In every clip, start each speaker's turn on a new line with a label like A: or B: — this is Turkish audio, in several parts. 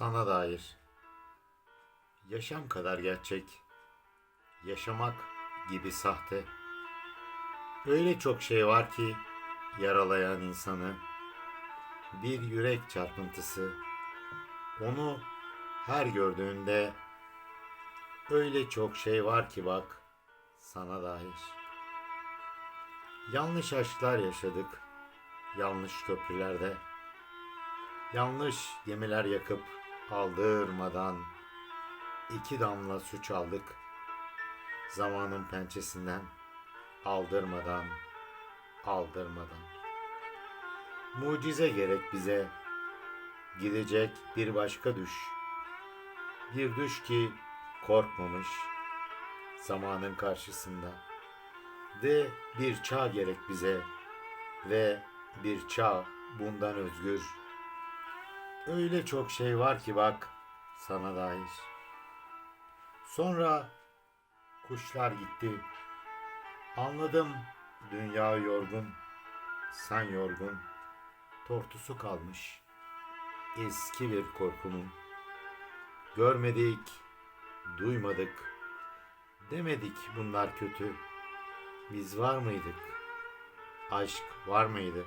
A: Sana dair. Yaşam kadar gerçek. Yaşamak gibi sahte. Öyle çok şey var ki yaralayan insanı. Bir yürek çarpıntısı. Onu her gördüğünde öyle çok şey var ki bak sana dair. Yanlış aşklar yaşadık. Yanlış köprülerde. Yanlış gemiler yakıp aldırmadan iki damla su çaldık. Zamanın pençesinden aldırmadan, aldırmadan. Mucize gerek bize. Gidecek bir başka düş. Bir düş ki korkmamış zamanın karşısında. De bir çağ gerek bize ve bir çağ bundan özgür. Öyle çok şey var ki bak sana dair. Sonra kuşlar gitti. Anladım dünya yorgun, sen yorgun. Tortusu kalmış eski bir korkunun. Görmedik, duymadık. Demedik bunlar kötü. Biz var mıydık? Aşk var mıydı?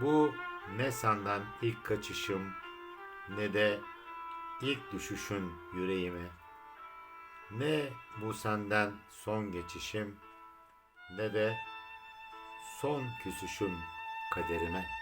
A: Bu ne senden ilk kaçışım ne de ilk düşüşün yüreğime. Ne bu senden son geçişim ne de son küsüşüm kaderime.''